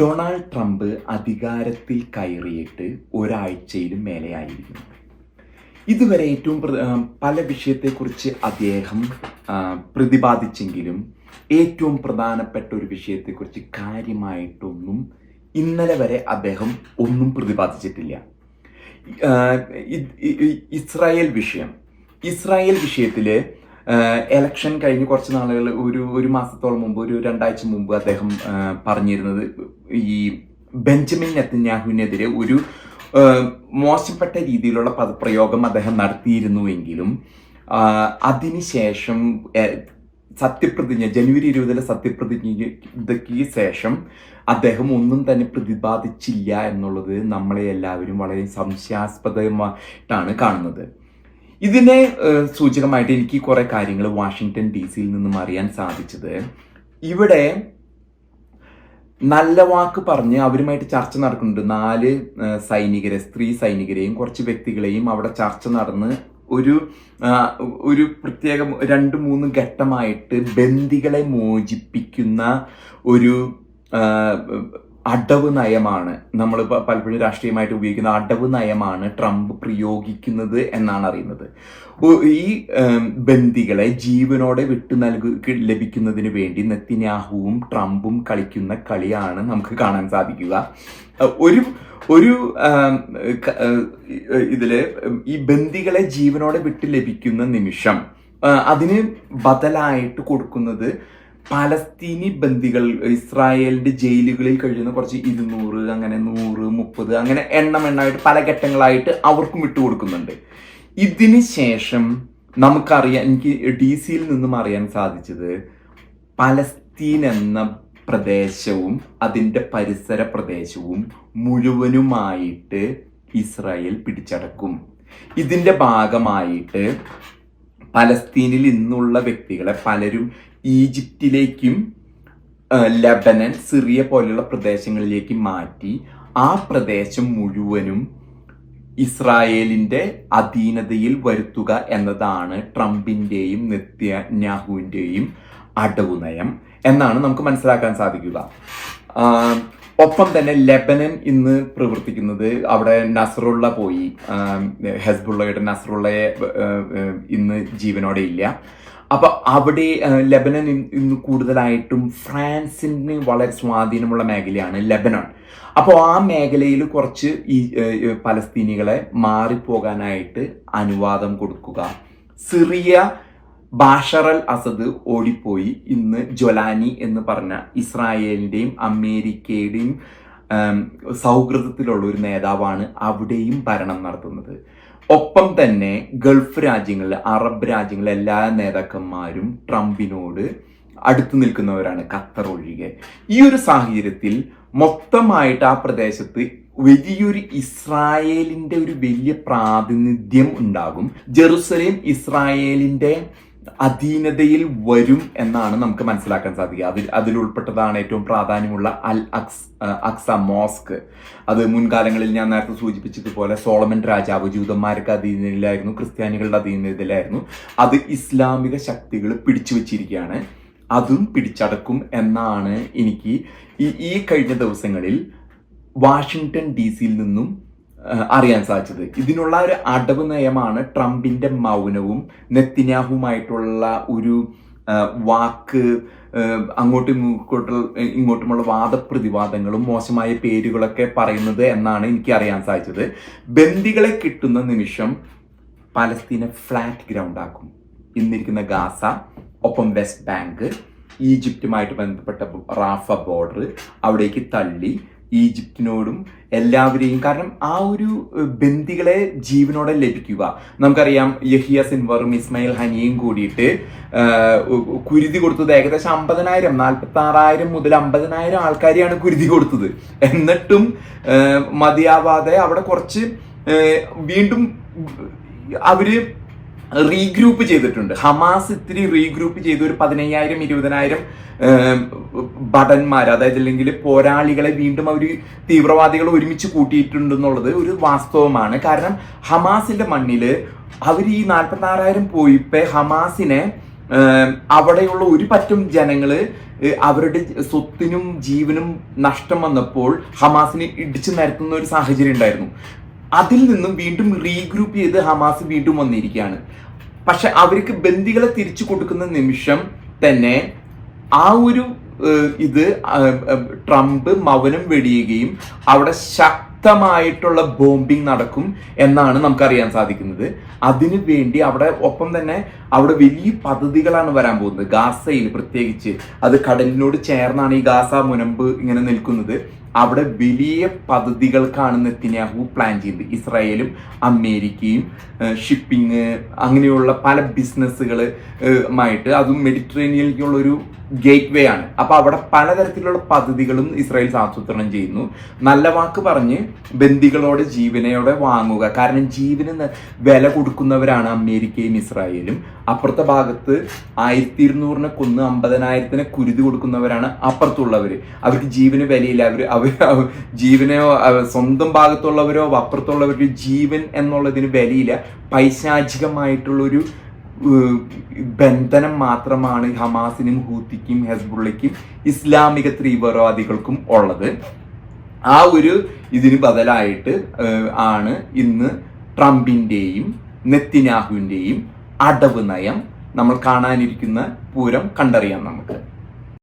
Donald Trump അധികാരത്തിൽ കയറിയിട്ട് ഒരാഴ്ചയിലും മേലെയായിരിക്കുന്നു. ഇതുവരെ ഏറ്റവും പല വിഷയത്തെക്കുറിച്ച് അദ്ദേഹം പ്രതിപാദിച്ചെങ്കിലും ഏറ്റവും പ്രധാനപ്പെട്ട ഒരു വിഷയത്തെക്കുറിച്ച് കാര്യമായിട്ടൊന്നും ഇന്നലെ വരെ അദ്ദേഹം ഒന്നും പ്രതിപാദിച്ചിട്ടില്ല. ഇസ്രായേൽ വിഷയം. ഇസ്രായേൽ വിഷയത്തിൽ എലക്ഷൻ കഴിഞ്ഞ് കുറച്ച് നാളുകൾ ഒരു ഒരു മാസത്തോളം മുമ്പ് ഒരു രണ്ടാഴ്ച മുമ്പ് അദ്ദേഹം പറഞ്ഞിരുന്നത് ഈ ബെഞ്ചമിൻ നെത്തന്യാഹുവിനെതിരെ ഒരു മോശപ്പെട്ട രീതിയിലുള്ള പദപ്രയോഗം അദ്ദേഹം നടത്തിയിരുന്നുവെങ്കിലും അതിനുശേഷം സത്യപ്രതിജ്ഞ ജനുവരി ഇരുപതിലെ സത്യപ്രതിജ്ഞയ്ക്ക് ശേഷം അദ്ദേഹം ഒന്നും തന്നെ പ്രതിപാദിച്ചില്ല എന്നുള്ളത് നമ്മളെ എല്ലാവരും വളരെ സംശയാസ്പദമായിട്ടാണ് കാണുന്നത്. ഇതിനെ സൂചകമായിട്ട് എനിക്ക് കുറെ കാര്യങ്ങൾ വാഷിങ്ടൺ ഡി സിയിൽ നിന്നും അറിയാൻ സാധിച്ചത്. ഇവിടെ നല്ല വാക്ക് പറഞ്ഞ് അവരുമായിട്ട് ചർച്ച നടക്കുന്നുണ്ട്. നാല് സൈനികരെ സ്ത്രീ സൈനികരെയും കുറച്ച് വ്യക്തികളെയും അവിടെ ചർച്ച നടന്ന് ഒരു ഒരു പ്രത്യേക രണ്ട് മൂന്ന് ഘട്ടമായിട്ട് ബന്ദികളെ മോചിപ്പിക്കുന്ന ഒരു അടവ് നയമാണ്. നമ്മൾ പലപ്പോഴും രാഷ്ട്രീയമായിട്ട് ഉപയോഗിക്കുന്ന അടവ് നയമാണ് ട്രംപ് പ്രയോഗിക്കുന്നത് എന്നാണ് അറിയുന്നത്. ഈ ബന്ദികളെ ജീവനോടെ വിട്ടു നൽകു ലഭിക്കുന്നതിന് വേണ്ടി നെത്തിന്യാഹുവും ട്രംപും കളിക്കുന്ന കളിയാണ് നമുക്ക് കാണാൻ സാധിക്കുക. ഒരു ഒരു ഇതിൽ ഈ ബന്ദികളെ ജീവനോടെ വിട്ട് ലഭിക്കുന്ന നിമിഷം അതിന് ബദലായിട്ട് കൊടുക്കുന്നത് പാലസ്തീനി ബന്ദികൾ ഇസ്രായേലിന്റെ ജയിലുകളിൽ കഴിയുന്ന കുറച്ച് ഇരുന്നൂറ് അങ്ങനെ നൂറ് മുപ്പത് അങ്ങനെ എണ്ണം എണ്ണമായിട്ട് പല ഘട്ടങ്ങളായിട്ട് അവർക്കും വിട്ടു കൊടുക്കുന്നുണ്ട്. ഇതിന് ശേഷം നമുക്കറിയാം എനിക്ക് ഡി സിയിൽ നിന്നും അറിയാൻ സാധിച്ചത് പലസ്തീൻ എന്ന പ്രദേശവും അതിന്റെ പരിസര പ്രദേശവും മുഴുവനുമായിട്ട് ഇസ്രായേൽ പിടിച്ചടക്കും. ഇതിന്റെ ഭാഗമായിട്ട് പലസ്തീനിൽ ഇന്നുള്ള വ്യക്തികളെ പലരും ഈജിപ്തിലേക്കും ലബനൻ സിറിയ പോലുള്ള പ്രദേശങ്ങളിലേക്ക് മാറ്റി ആ പ്രദേശം മുഴുവനും ഇസ്രായേലിന്റെ അധീനതയിൽ വരുത്തുക എന്നതാണ് ട്രംപിന്റെയും നെത്യാഹുവിന്റെയും അടവ് നയം എന്നാണ് നമുക്ക് മനസ്സിലാക്കാൻ സാധിക്കുക. ഒപ്പം തന്നെ ലെബനൻ ഇന്ന് പ്രവർത്തിക്കുന്നത് അവിടെ നസറുള്ള പോയി. ഹെസ്ബുള്ളയുടെ നസറുള്ളയെ ഇന്ന് ജീവനോടെ ഇല്ല. അപ്പൊ അവിടെ ലെബനൻ ഇന്ന് കൂടുതലായിട്ടും ഫ്രാൻസിന് വളരെ സ്വാധീനമുള്ള മേഖലയാണ് ലെബനൺ അപ്പോൾ ആ മേഖലയിൽ കുറച്ച് ഈ പലസ്തീനികളെ മാറിപ്പോകാനായിട്ട് അനുവാദം കൊടുക്കുക. സിറിയ ബാഷറൽ അസദ് ഓടിപ്പോയി. ഇന്ന് ജൊലാനി എന്ന് പറഞ്ഞ ഇസ്രായേലിന്റെയും അമേരിക്കയുടെയും സൗഹൃദത്തിലുള്ള ഒരു നേതാവാണ് അവിടെയും ഭരണം നടത്തുന്നത്. ഒപ്പം തന്നെ ഗൾഫ് രാജ്യങ്ങളിലെ അറബ് രാജ്യങ്ങളിലെ എല്ലാ നേതാക്കന്മാരും ട്രംപിനോട് അടുത്തു നിൽക്കുന്നവരാണ് ഖത്തർ ഒഴികെ. ഈ ഒരു സാഹചര്യത്തിൽ മൊത്തമായിട്ട് ആ പ്രദേശത്ത് വലിയൊരു ഇസ്രായേലിന്റെ ഒരു വലിയ പ്രാതിനിധ്യം ഉണ്ടാകും. ജെറുസലേം ഇസ്രായേലിന്റെ അധീനതയിൽ വരും എന്നാണ് നമുക്ക് മനസ്സിലാക്കാൻ സാധിക്കുക. അതിൽ ഉൾപ്പെട്ടതാണ് ഏറ്റവും പ്രാധാന്യമുള്ള അൽ അക്സ് അക്സ മോസ്ക്. അത് മുൻകാലങ്ങളിൽ ഞാൻ നേരത്തെ സൂചിപ്പിച്ചതുപോലെ സോളമൻ രാജാവ് ജൂതന്മാർക്ക് അധീനതയിലായിരുന്നു ക്രിസ്ത്യാനികളുടെ അധീനതയിലായിരുന്നു. അത് ഇസ്ലാമിക ശക്തികൾ പിടിച്ചു വച്ചിരിക്കുകയാണ് അതും പിടിച്ചടക്കും എന്നാണ് എനിക്ക് ഈ ഈ കഴിഞ്ഞ ദിവസങ്ങളിൽ വാഷിങ്ടൺ ഡി സിയിൽ നിന്നും അറിയാൻ സാധിച്ചത്. ഇതിനുള്ള ഒരു അടവ് നയമാണ് ട്രംപിന്റെ മൗനവും നെത്തിനാഹുമായിട്ടുള്ള ഒരു വാക്ക് അങ്ങോട്ടും ഇങ്ങോട്ടും ഇങ്ങോട്ടുമുള്ള വാദപ്രതിവാദങ്ങളും മോശമായ പേരുകളൊക്കെ പറയുന്നത് എന്നാണ് എനിക്ക് അറിയാൻ സാധിച്ചത്. ബന്ദികളെ കിട്ടുന്ന നിമിഷം പാലസ്തീനെ ഫ്ലാറ്റ് ഗ്രൗണ്ട് ആക്കും ഇന്നിരിക്കുന്ന ഗാസ ഒപ്പം വെസ്റ്റ് ബാങ്ക് ഈജിപ്തുമായിട്ട് ബന്ധപ്പെട്ട റാഫ ബോർഡർ അവിടേക്ക് തള്ളി ഈജിപ്തിനോടും എല്ലാവരെയും കാരണം ആ ഒരു ബന്ധികളെ ജീവനോടെ ലഭിക്കുക. നമുക്കറിയാം യഹിയ സിൻവറും ഇസ്മയിൽ ഹനിയും കൂടിയിട്ട് കുരുതി കൊടുത്തത് ഏകദേശം അമ്പതിനായിരം നാൽപ്പത്തി ആറായിരം മുതൽ അമ്പതിനായിരം ആൾക്കാരെയാണ് കുരുതി കൊടുത്തത്. എന്നിട്ടും മതിയാവാതെ അവിടെ കുറച്ച് വീണ്ടും അവർ റീഗ്രൂപ്പ് ചെയ്തിട്ടുണ്ട്. ഹമാസ് ഇത്തിരി റീഗ്രൂപ്പ് ചെയ്ത്. ഒരു പതിനയ്യായിരം ഇരുപതിനായിരം ഭടന്മാർ അതായത് അല്ലെങ്കിൽ പോരാളികളെ വീണ്ടും അവർ തീവ്രവാദികൾ ഒരുമിച്ച് കൂട്ടിയിട്ടുണ്ടെന്നുള്ളത് ഒരു വാസ്തവമാണ്. കാരണം ഹമാസിന്റെ മണ്ണിൽ അവർ ഈ നാൽപ്പത്തി ആറായിരം പോയിപ്പോ ഹമാസിനെ അവിടെയുള്ള ഒരു പറ്റും ജനങ്ങൾ അവരുടെ സ്വത്തിനും ജീവനും നഷ്ടം വന്നപ്പോൾ ഹമാസിനെ ഇടിച്ചു നിരത്തുന്ന ഒരു സാഹചര്യം ഉണ്ടായിരുന്നു. അതിൽ നിന്നും വീണ്ടും റീഗ്രൂപ്പ് ചെയ്ത് ഹമാസ് വീണ്ടും വന്നിരിക്കുകയാണ്. പക്ഷെ അവർക്ക് ബന്ദികളെ തിരിച്ചു കൊടുക്കുന്ന നിമിഷം തന്നെ ആ ഒരു ഇത് ട്രംപ് മൗനം വെടിയുകയും അവിടെ ശക്തമായിട്ടുള്ള ബോംബിംഗ് നടക്കും എന്നാണ് നമുക്കറിയാൻ സാധിക്കുന്നത്. അതിനു വേണ്ടി അവിടെ ഒപ്പം തന്നെ അവിടെ വലിയ പദ്ധതികളാണ് വരാൻ പോകുന്നത്. ഗാസയിൽ പ്രത്യേകിച്ച് അത് കടലിനോട് ചേർന്നാണ് ഈ ഗാസ മുനമ്പ് ഇങ്ങനെ നിൽക്കുന്നത്. അവിടെ വലിയ പദ്ധതികൾക്കാണ് നെത്തിന്യാഹു പ്ലാൻ ചെയ്തത് ഇസ്രായേലും അമേരിക്കയും ഷിപ്പിംഗ് അങ്ങനെയുള്ള പല ബിസിനസ്സുകൾ ആയിട്ട് അതും മെഡിറ്ററേനിയനിലേക്കുള്ള ഒരു ഗേറ്റ് വേ ആണ്. അപ്പോൾ അവിടെ പലതരത്തിലുള്ള പദ്ധതികളും ഇസ്രായേൽ ആസൂത്രണം ചെയ്യുന്നു. നല്ല വാക്ക് പറഞ്ഞ് ബന്ദികളോട് ജീവനയോടെ വാങ്ങുക. കാരണം ജീവന് വില കൊടുക്കുന്നവരാണ് അമേരിക്കയും ഇസ്രായേലും. അപ്പുറത്തെ ഭാഗത്ത് ആയിരത്തി ഇരുന്നൂറിനെ കൊന്ന് അമ്പതിനായിരത്തിനെ കുരുതി കൊടുക്കുന്നവരാണ് അപ്പുറത്തുള്ളവർ അവർക്ക് ജീവന് വിലയില്ല. അവർ അവ- ജീവനെയോ അവ- സ്വന്തം ഭാഗത്തുള്ളവരോ അപ്പുറത്തുള്ളവരുടെ ജീവൻ എന്നുള്ളതിന് വിലയില്ല പൈശാചികമായിട്ടുള്ളൊരു ബന്ധനം മാത്രമാണ് ഹമാസിനും ഹൂത്തിക്കും ഹെസ്ബുള്ളയ്ക്കും ഇസ്ലാമിക തീവ്രവാദികൾക്കും ഉള്ളത്. ആ ഒരു ഇതിന് ബദലായിട്ട് ആണ് ഇന്ന് ട്രംപിന്റെയും നെത്തിനാഹുവിന്റെയും അടവ് നയം നമ്മൾ കാണാനിരിക്കുന്ന പൂരം കണ്ടറിയാം നമുക്ക്.